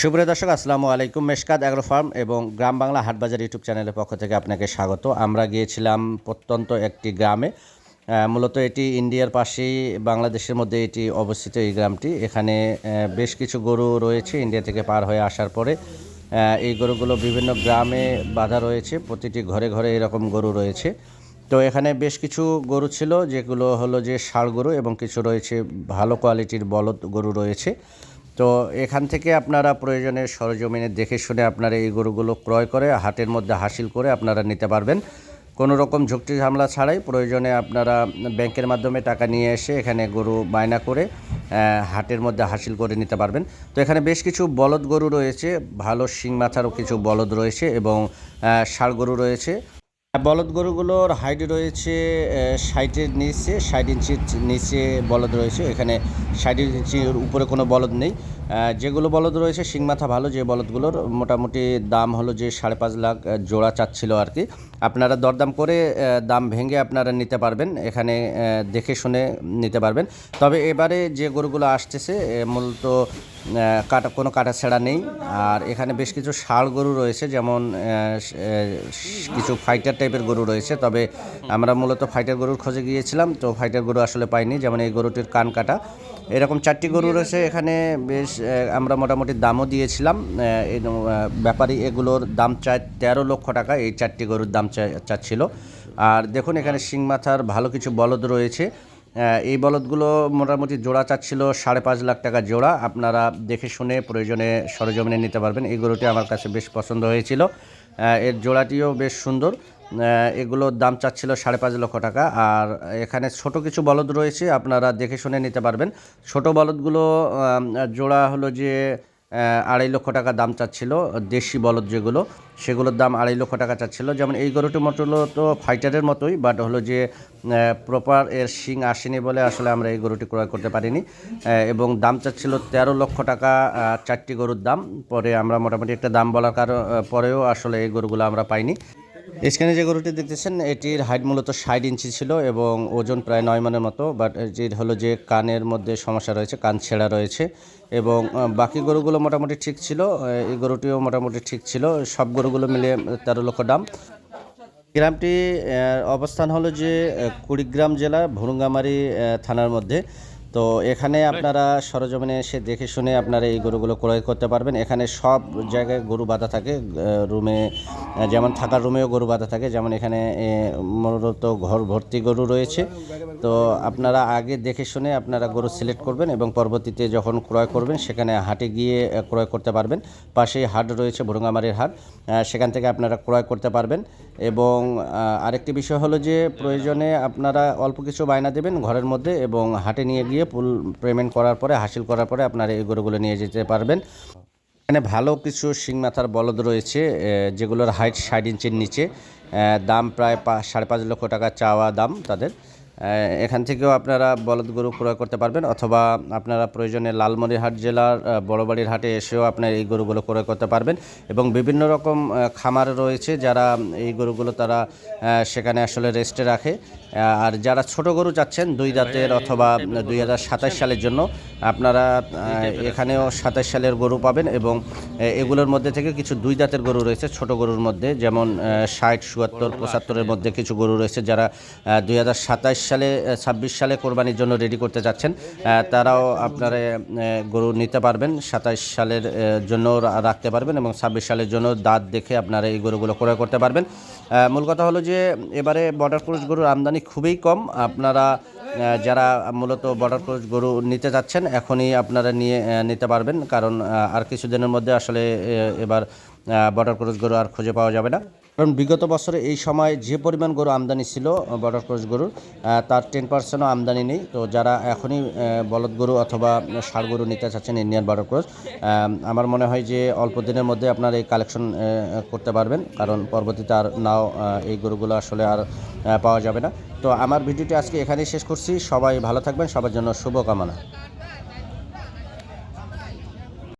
সুপ্রিয় দর্শক, আসসালামু আলাইকুম। মেশকাত অ্যাগ্রো ফার্ম এবং গ্রাম বাংলা হাটবাজার ইউটিউব চ্যানেলের পক্ষ থেকে আপনাকে স্বাগত। আমরা গিয়েছিলাম প্রত্যন্ত একটি গ্রামে মূলত এটি ইন্ডিয়ার পাশেই বাংলাদেশের মধ্যে এটি অবস্থিত এই গ্রামটি। এখানে বেশ কিছু গরু রয়েছে ইন্ডিয়া থেকে পার হয়ে আসার পরে। এই গরুগুলো বিভিন্ন গ্রামে বাঁধা রয়েছে, প্রতিটি ঘরে ঘরে এরকম গরু রয়েছে। তো এখানে বেশ কিছু গরু ছিল, যেগুলো হলো যে ষাড় গরু এবং কিছু রয়েছে ভালো কোয়ালিটির বলদ গরু রয়েছে। তো এখান থেকে আপনারা প্রয়োজনে সরজমিনে দেখে শুনে আপনারা এই গরুগুলো ক্রয় করে হাটের মধ্যে হাসিল করে আপনারা নিতে পারবেন। কোনো রকম ঝুঁকি ঝামেলা ছাড়াই প্রয়োজনে আপনারা ব্যাংকের মাধ্যমে টাকা নিয়ে এসে এখানে গরু বায়না করে হাটের মধ্যে হাসিল করে নিতে পারবেন। তো এখানে বেশ কিছু বলদ গরু রয়েছে, ভালো শিং মাথারও কিছু বলদ রয়েছে এবং ষাড় গরু রয়েছে। বলদ গরুগুলোর হাইট রয়েছে ষাটের নিচে, ষাট ইঞ্চির নিচে বলদ রয়েছে। এখানে ষাট ইঞ্চির উপরে কোনো বলদ নেই। যেগুলো বলদ রয়েছে, শিংমাথা ভালো, যে বলদগুলোর মোটামুটি দাম হলো যে সাড়ে পাঁচ লাখ জোড়া চাচ্ছিল আর কি। আপনারা দরদাম করে দাম ভেঙে আপনারা নিতে পারবেন। এখানে দেখে শুনে নিতে পারবেন। তবে এবারে যে গরুগুলো আসতেছে মূলত কাটা, কোনো কাটা ছেঁড়া নেই। আর এখানে বেশ কিছু ষাড় গরু রয়েছে, যেমন কিছু ফাইটার টাইপের গরু রয়েছে। তবে আমরা মূলত ফাইটার গরুর খোঁজে গিয়েছিলাম, তো ফাইটার গরু আসলে পাইনি, যেমন এই গরুটির কান কাটা। এরকম চারটি গরু রয়েছে এখানে, বেশ আমরা মোটামুটি দামও দিয়েছিলাম ব্যাপারী এগুলোর দাম চায় তেরো লক্ষ টাকা, এই চারটি গরুর দাম চাচ্ছিল। আর দেখুন, এখানে শিং মাথার ভালো কিছু বলদ রয়েছে। এই বলদগুলো মোটামুটি জোড়া চাচ্ছিল সাড়ে পাঁচ লাখ টাকা জোড়া। আপনারা দেখে শুনে প্রয়োজনে সরজমিনে নিতে পারবেন। এই গরুটি আমার কাছে বেশ পছন্দ হয়েছিল। এর জোড়াটিও বেশ সুন্দর। এগুলোর দাম চাচ্ছিল সাড়ে পাঁচ লক্ষ টাকা। আর এখানে ছোট কিছু বলদ রয়েছে, আপনারা দেখে শুনে নিতে পারবেন। ছোট বলদগুলো জোড়া হলো যে আড়াই লক্ষ টাকা দাম চাচ্ছিল, দেশি বলদ যেগুলো, সেগুলোর দাম আড়াই লক্ষ টাকা চাচ্ছিল। যেমন এই গরুটি মতো তো ফাইটারের মতোই বাট হলো যে প্রপার এর শিং আসেনি বলে আসলে আমরা এই গরুটি ক্রয় করতে পারিনি। এবং দাম চাচ্ছিল তেরো লক্ষ টাকা চারটি গরুর দাম। পরে আমরা মোটামুটি একটা দাম বলার কারণ পরেও আসলে এই গরুগুলো আমরা পাইনি। এখানে যে গরুটি দেখতেছেন, এটির হাইট মূলত ষাট ইঞ্চি ছিল এবং ওজন প্রায় নয় মনের মতো বাট যে হলো যে কানের মধ্যে সমস্যা রয়েছে, কান ছেঁড়া রয়েছে এবং বাকি গরুগুলো মোটামুটি ঠিক ছিল এই গরুটিও মোটামুটি ঠিক ছিল, সব গরুগুলো মিলে তেরো লক্ষ দাম। গ্রামটি অবস্থান হলো যে কুড়িগ্রাম জেলা ভুরুঙ্গামারি থানার মধ্যে। তো এখানে আপনারা সরজমিনে এসে দেখে শুনে আপনারা এই গরুগুলো ক্রয় করতে পারবেন। এখানে সব জায়গায় গরু বাঁধা থাকে। রুমে যেমন থাকার রুমেও গরু বাঁধা থাকে। যেমন এখানে মূলত ঘর ভর্তি গরু রয়েছে। তো আপনারা আগে দেখে শুনে আপনারা গরু সিলেক্ট করবেন এবং পরবর্তীতে যখন ক্রয় করবেন, সেখানে হাটে গিয়ে ক্রয় করতে পারবেন। পাশেই হাট রয়েছে ভুরুঙ্গামারির হাট। সেখান থেকে আপনারা ক্রয় করতে পারবেন। এবং আরেকটি বিষয় হলো যে, প্রয়োজনে আপনারা অল্প কিছু বায়না দেবেন ঘরের মধ্যে এবং হাটে নিয়ে গিয়ে ফুল পেমেন্ট করার পরে, হাসিল করার পরে আপনারা এই গরুগুলো নিয়ে যেতে পারবেন। এখানে ভালো কিছু শিং মাথার বলদ রয়েছে যেগুলোর হাইট ষাট ইঞ্চির নিচে দাম প্রায় সাড়ে পাঁচ লক্ষ টাকা চাওয়া দাম তাদের। এখান থেকেও আপনারা বলদ গরু ক্রয় করতে পারবেন অথবা আপনারা প্রয়োজনে লালমনিরহাট জেলার বড়বাড়ির হাটে এসেও আপনার এই গরুগুলো ক্রয় করতে পারবেন এবং বিভিন্ন রকম খামার রয়েছে যারা এই গরুগুলো তারা সেখানে আসলে রেস্টে রাখে। আর যারা ছোট গরু চাচ্ছেন দুই দাঁতের অথবা দুই হাজার সাতাশ সালের জন্য আপনারা এখানেও সাতাশ সালের গরু পাবেন এবং এগুলোর মধ্যে থেকে কিছু দুই দাঁতের গরু রয়েছে ছোট গরুর মধ্যে যেমন ষাট চুয়াত্তর পঁচাত্তরের মধ্যে কিছু গরু রয়েছে যারা দুই হাজার সাতাশ সালে ছাব্বিশ সালে কোরবানির জন্য রেডি করতে যাচ্ছেন তারাও আপনারা গরু নিতে পারবেন সাতাশ সালের জন্য রাখতে পারবেন এবং ছাব্বিশ সালের জন্য দাঁত দেখে আপনারা এই গরুগুলো ক্রয় করতে পারবেন। মূল কথা হলো যে এবারে বর্ডার ক্রুজ গরুর আমদানি খুবই কম। আপনারা যারা মূলত বর্ডার ক্রস গরু নিতে যাচ্ছেন, এখনই আপনারা নিয়ে নিতে পারবেন। কারণ আর কিছুদিনের মধ্যে আসলে এবার বর্ডার ক্রস গরু আর খুঁজে পাওয়া যাবে না। কারণ বিগত বছরে এই সময় যে পরিমাণ গরু আমদানি ছিল বর্ডার ক্রস গরুর তার টেন পার্সেন্টও আমদানি নেই। তো যারা এখনই বলদ গরু অথবা ষাড় গরু নিতে চাচ্ছেন ইন্ডিয়ান বর্ডার ক্রস আমার মনে হয় যে অল্প দিনের মধ্যে আপনার এই কালেকশন করতে পারবেন। কারণ পরবর্তীতে আর নাও এই গরুগুলো আসলে আর পাওয়া যাবে না। তো আমার ভিডিওটি আজকে এখানেই শেষ করছি। সবাই ভালো থাকবেন। সবার জন্য শুভকামনা।